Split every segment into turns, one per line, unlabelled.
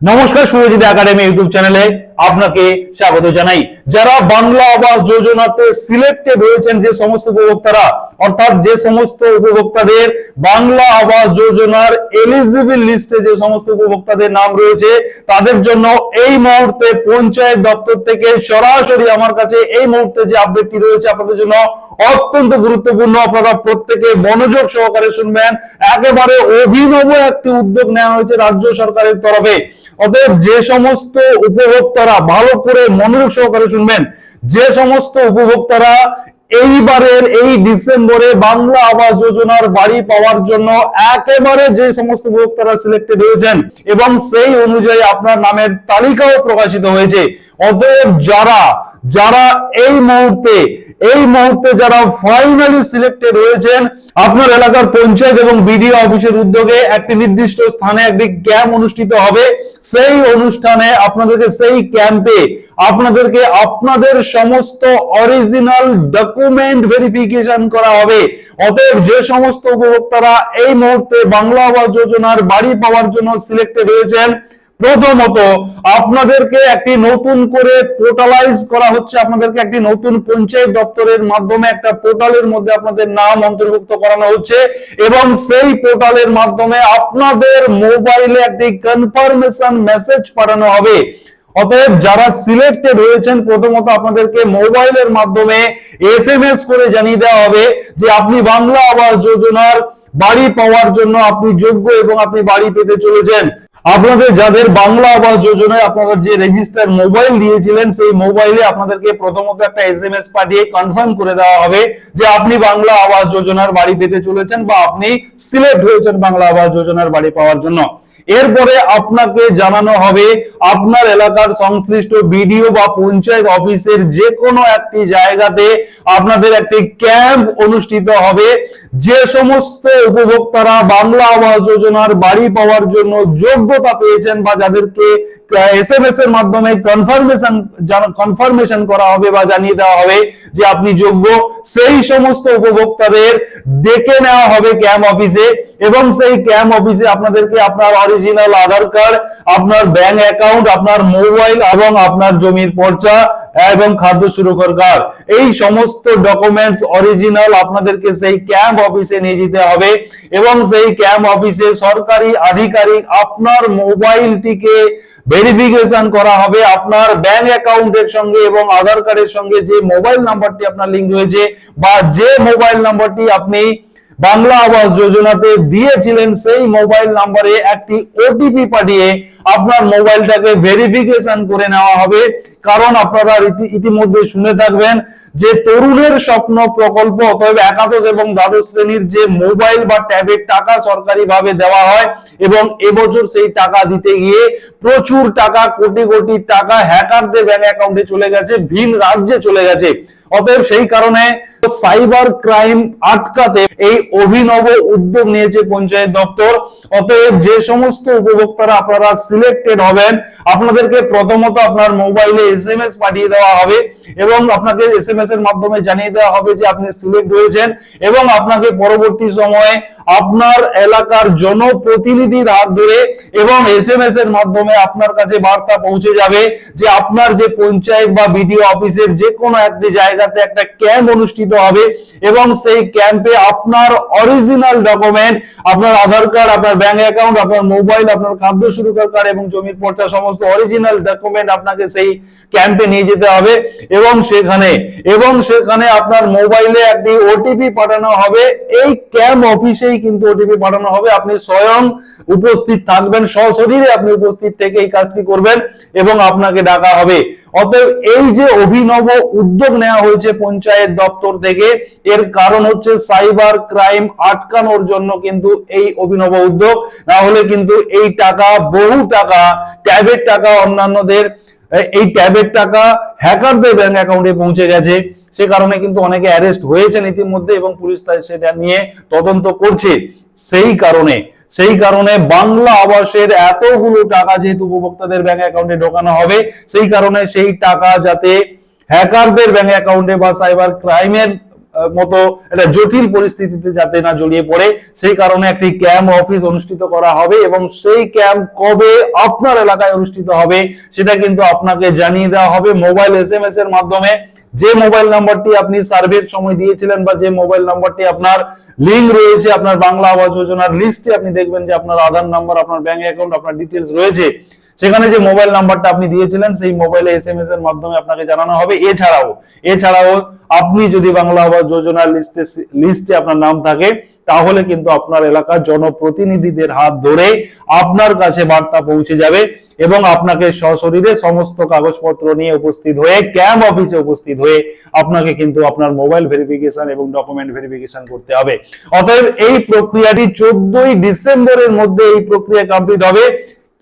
নমস্কার Surajit academy YouTube চ্যানেলে। আপনাকে স্বাগত জানাই। যারা বাংলা আবাস যোজনাতে সিলেক্টেড হয়েছেন যে সমস্ত উপভোক্তারা, অর্থাৎ যে সমস্ত উপভোক্তাদের বাংলা আবাস যোজনার এলিজিবল লিস্টে যে সমস্ত উপভোক্তাদের নাম রয়েছে, তাদের জন্য এই মুহূর্তে পঞ্চায়েত দপ্তর থেকে সরাসরি আমার কাছে এই মুহূর্তে যে আপডেটটি রয়েছে আপনাদের জন্য অত্যন্ত গুরুত্বপূর্ণ। আপনারা প্রত্যেকে মনোযোগ সহকারে শুনবেন। একেবারে অভিনব একটি উদ্যোগ নেওয়া হয়েছে রাজ্য সরকারের তরফে। অতএব যে সমস্ত উপভোক্তারা ভালো করে মনোযোগ সহকারে শুনবেন। যে সমস্ত উপভোক্তারা এইবারের এই ডিসেম্বরে বাংলা আবাস যোজনার বাড়ি পাওয়ার জন্য একেবারে যে সমস্ত উপভোক্তারা সিলেক্টেড হয়েছেন এবং সেই অনুযায়ী আপনার নামের তালিকাও প্রকাশিত হয়েছে। অতএব যারা যারা এই মুহূর্তে এই মুহূর্তে যারা ফাইনালি সিলেক্টেড হয়েছেন, আপনার এলাকার পঞ্চায়েত এবং বিডিও অফিসের উদ্যোগে একটি নির্দিষ্ট স্থানে একটি ক্যাম্প অনুষ্ঠিত হবে। সেই অনুষ্ঠানে আপনাদেরকে সেই ক্যাম্পে আপনাদেরকে আপনাদের সমস্ত অরিজিনাল ডকুমেন্ট ভেরিফিকেশন করা হবে। অতএব যে সমস্ত উপভোক্তারা এই মুহূর্তে বাংলা আবাস যোজনার বাড়ি পাওয়ার জন্য সিলেক্টেড হয়েছেন প্রথমত আপনাদেরকে একটি নতুন করে পোর্টালাইজ করা হচ্ছে, আপনাদেরকে একটি নতুন পঞ্চায়েত দপ্তরের মাধ্যমে একটা পোর্টালের মধ্যে আপনাদের নাম অন্তর্ভুক্ত করানো হচ্ছে এবং সেই পোর্টালের মাধ্যমে আপনাদের মোবাইলে একটি কনফার্মেশন মেসেজ পাঠানো হবে। অতএব যারা সিলেক্টেড হয়েছেন, প্রথমত আপনাদেরকে মোবাইলের মাধ্যমে এস করে জানিয়ে দেওয়া হবে যে আপনি বাংলা আবাস যোজনার বাড়ি পাওয়ার জন্য আপনি যোগ্য এবং আপনি বাড়ি পেতে চলেছেন। আপনাদের যাদের বাংলা আবাস যোজনায় আপনাদের যে রেজিস্টার মোবাইল দিয়েছিলেন, সেই মোবাইলে আপনাদেরকে প্রথমত একটা এস এম এস পাঠিয়ে কনফার্ম করে দেওয়া হবে যে আপনি বাংলা আবাস যোজনার বাড়ি পেতে চলেছেন বা আপনি সিলেক্ট হয়েছেন বাংলা আবাস যোজনার বাড়ি পাওয়ার জন্য। এরপরে আপনাকে জানানো হবে আপনার এলাকার সংশ্লিষ্ট বিডিও বা পঞ্চায়েত অফিসের যে কোনো একটি জায়গাতে আপনাদের একটি ক্যাম্প অনুষ্ঠিত হবে। যে সমস্ত উপভোক্তারা বাংলা আবাস যোজনার বাড়ি পাওয়ার জন্য যোগ্যতা পেয়েছেন বা যাদেরকে এসএমএস এর মাধ্যমে কনফার্মেশন কনফার্মেশন করা হবে বা জানিয়ে দেওয়া হবে যে আপনি যোগ্য, সেই সমস্ত উপভোক্তাদের ডেকে নেওয়া হবে ক্যাম্প অফিসে এবং সেই ক্যাম্প অফিসে আপনাদেরকে আপনার অরিজিনাল আধার কার্ড আপনার ব্যাংক অ্যাকাউন্ট আপনার মোবাইল এবং আপনার জমির পর্চা এবং খাদ্য সুরক্ষার কার্ড এই সমস্ত ডকুমেন্টস অরিজিনাল আপনাদেরকে সেই ক্যাম্প অফিসে নিয়ে যেতে হবে এবং সেই ক্যাম্প অফিসে সরকারি আধিকারিক আপনার মোবাইলটিকে ভেরিফিকেশন করা হবে আপনার ব্যাংক অ্যাকাউন্টের সঙ্গে এবং আধার কার্ডের সঙ্গে যে মোবাইল নাম্বারটি আপনার লিঙ্ক হয়েছে বা যে মোবাইল নাম্বারটি আপনি বাংলা আবাস যোজনাতে দিয়েছিলেন সেই মোবাইল নাম্বারে একটি ওটিপি পাঠিয়ে আপনার মোবাইলটাকে ভেরিফিকেশন করে নেওয়া হবে। কারণ আপনারা ইতিমধ্যে শুনে থাকবেন যে তরুণের স্বপ্ন, প্রকল্প, অতএব একাদশ এবং দ্বাদশ শ্রেণির যে মোবাইল বা ট্যাবের টাকা সরকারি ভাবে দেওয়া হয় এবং এবছর সেই টাকা দিতে গিয়ে প্রচুর টাকা, কোটি কোটি টাকা হ্যাকারদের ব্যাংক অ্যাকাউন্টে চলে গেছে, ভিন রাজ্যে চলে গেছে। অতএব সেই কারণে সাইবার ক্রাইম আটকাতে এই অভিনব উদ্যোগ নিয়েছে পঞ্চায়েত দপ্তর। অতএব যে সমস্ত উপভোক্তারা আপনারা সিলেক্টেড হবেন, আপনাদেরকে প্রথমত আপনার মোবাইলে এসএমএস পাঠিয়ে দেওয়া হবে এবং আপনাকে এসএমএস এর মাধ্যমে জানিয়ে দেওয়া হবে যে আপনি সিলেক্ট হয়েছেন এবং আপনাকে পরবর্তী সময়ে আপনার এলাকার জনপ্রতিনিধির হাত ধরে এবং এস এম এস এর মাধ্যমে আপনার কাছে বার্তা পৌঁছে যাবে যে আপনার যে পঞ্চায়েত বা বিডিও অফিসের যে কোনো একটি জায়গাতে একটা ক্যাম্প অনুষ্ঠিত হবে এবং সেই ক্যাম্পে আপনার অরিজিনাল ডকুমেন্ট, আপনার আধার কার্ড, আপনার ব্যাংক অ্যাকাউন্ট আপনার মোবাইল আপনার খাদ্য সুরক্ষা কার্ড এবং জমির পর্চা সমস্ত অরিজিনাল ডকুমেন্ট আপনাকে সেই ক্যাম্পে নিয়ে যেতে হবে এবং সেখানে এবং সেখানে আপনার মোবাইলে একটি ওটিপি পাঠানো হবে। এই ক্যাম্প অফিসেই কিন্তু ওটিপি পাঠানো হবে। আপনি স্বয়ং উপস্থিত থাকবেন, সশরীরে আপনি উপস্থিত থেকে এই কাজটি করবেন এবং আপনাকে ডাকা হবে। অতএব এই যে অভিনব উদ্যোগ নেওয়া হয়েছে পঞ্চায়েত দপ্তর থেকে, এর কারণ হচ্ছে সাইবার ক্রাইম আটকানোর জন্য কিন্তু এই অভিনব উদ্যোগ। না হলে কিন্তু এই টাকা, বহু টাকা ট্যাবের টাকা অন্যান্যদের এই ট্যাবের টাকা হ্যাকারদের ব্যাংক অ্যাকাউন্টে পৌঁছে গেছে। সে কারণে কিন্তু অনেকে অ্যারেস্ট হয়েছেন ইতিমধ্যে এবং পুলিশ তাই সেটা নিয়ে তদন্ত করছে। সেই কারণে সেই কারণে বাংলা আবাসের এতগুলো টাকা যেহেতু উপভোক্তাদের ব্যাংক অ্যাকাউন্টে ঢোকানো হবে, সেই কারণে সেই টাকা যাতে হ্যাকারদের ব্যাংক অ্যাকাউন্টে বা সাইবার ক্রাইমের মতো একটা জটিল পরিস্থিতিতে যাতে না জড়িয়ে পড়ে, সেই কারণে একটি ক্যাম্প অফিস অনুষ্ঠিত করা হবে এবং সেই ক্যাম্প কবে আপনার এলাকায় অনুষ্ঠিত হবে, সেটা কিন্তু আপনাকে জানিয়ে দেওয়া হবে মোবাইল এস এর মাধ্যমে। যে মোবাইল নাম্বারটি আপনি সার্ভের সময় দিয়েছিলেন বা যে মোবাইল নাম্বারটি আপনার লিঙ্ক রয়েছে, আপনার বাংলা আবাস যোজনার লিস্টে আপনি দেখবেন যে আপনার আধার নাম্বার আপনার ব্যাংক অ্যাকাউন্ট আপনার ডিটেলস রয়েছে। সেখানে যে মোবাইল নাম্বারটা আপনি দিয়েছিলেন, সেই মোবাইলে এসএমএস এর মাধ্যমে আপনাকে জানানো হবে। এছাড়াও এছাড়াও আপনি যদি বাংলা আবাস যোজনার লিস্টে লিস্টে আপনার নাম থাকে, তাহলে কিন্তু আপনার এলাকার জনপ্রতিনিধিদের হাত ধরে আপনার কাছে বার্তা পৌঁছে যাবে এবং আপনাকে সশরীরে সমস্ত কাগজপত্র নিয়ে উপস্থিত হয়ে ক্যাম্প অফিসে উপস্থিত হয়ে আপনাকে কিন্তু আপনার মোবাইল ভেরিফিকেশন এবং ডকুমেন্ট ভেরিফিকেশন করতে হবে। অতএব এই প্রক্রিয়াটি চোদ্দই ডিসেম্বরের মধ্যে এই প্রক্রিয়া কমপ্লিট হবে।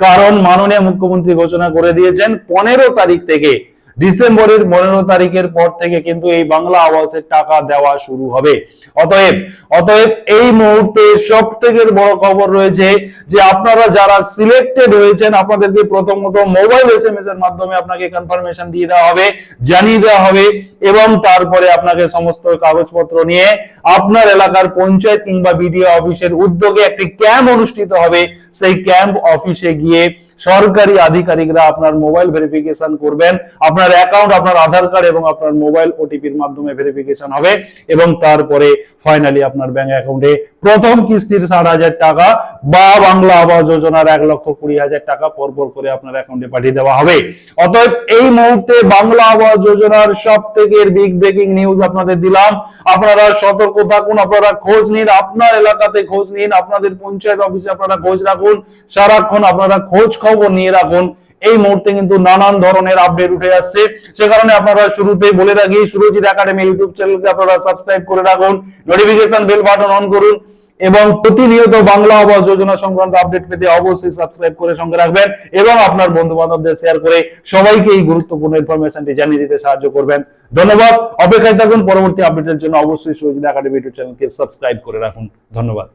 কারণ মাননীয় মুখ্যমন্ত্রী ঘোষণা করে দিয়েছেন পনেরো তারিখ থেকে ডিসেম্বরের পনেরো তারিখের পর থেকে কিন্তু এই বাংলা আবাসের টাকা দেওয়া শুরু হবে। অতএব অতএব এই মুহূর্তে সব থেকে বড় খবর রয়েছে যে আপনারা যারা সিলেক্টেড হয়েছেন, আপনাদেরকে প্রথমত মোবাইল এস এম এস এর মাধ্যমে আপনাকে কনফার্মেশন দিয়ে দেওয়া হবে, জানিয়ে দেওয়া হবে এবং তারপরে আপনাকে সমস্ত কাগজপত্র নিয়ে আপনার এলাকার পঞ্চায়েত কিংবা বিডিও অফিসের উদ্যোগে একটি ক্যাম্প অনুষ্ঠিত হবে। সেই ক্যাম্প অফিসে গিয়ে সরকারি আধিকারিকরা আপনার মোবাইল ভেরিফিকেশন করবেন, আপনার অ্যাকাউন্ট আপনার আধার কার্ড এবং আপনার মোবাইল ওটিপির মাধ্যমে ভেরিফিকেশন হবে এবং তারপরে ফাইনালি আপনার ব্যাংক অ্যাকাউন্টে প্রথম কিস্তির ষাট হাজার টাকা বা বাংলা আবাস যোজনার এক লক্ষ কুড়ি হাজার টাকা পরপর করে আপনার অ্যাকাউন্টে পাঠিয়ে দেওয়া হবে। অতএব এই মুহূর্তে বাংলা আবাস যোজনার সব থেকে বিগ ব্রেকিং নিউজ আপনাদের দিলাম। আপনারা সতর্ক থাকুন, আপনারা খোঁজ নিন, আপনার এলাকাতে খোঁজ নিন, আপনাদের পঞ্চায়েত অফিসে আপনারা খোঁজ রাখুন, সারাক্ষণ আপনারা খোঁজ খবর নিয়ে রাখুন। এই মুহূর্তে কিন্তু নানান ধরনের আপডেট উঠে আসছে। সে কারণে আপনারা শুরুতেই বলে রাখি, সুরজিৎ একাডেমি ইউটিউব চ্যানেলকে আপনারা সাবস্ক্রাইব করে রাখুন নোটিফিকেশন বেল বাটন অন করুন। এবং প্রতিনিয়ত বাংলা আবাস যোজনা সংক্রান্ত আপডেট পেতে অবশ্যই সাবস্ক্রাইব করে সঙ্গে রাখবেন এবং আপনার বন্ধু বান্ধবদের শেয়ার করে সবাইকে এই গুরুত্বপূর্ণ ইনফরমেশনটি জানিয়ে দিতে সাহায্য করবেন। ধন্যবাদ। অপেক্ষায় থাকুন, পরবর্তী আপডেটের জন্য অবশ্যই সুযোগ একাডেমি ইউটিউব চ্যানেলকে সাবস্ক্রাইব করে রাখুন। ধন্যবাদ।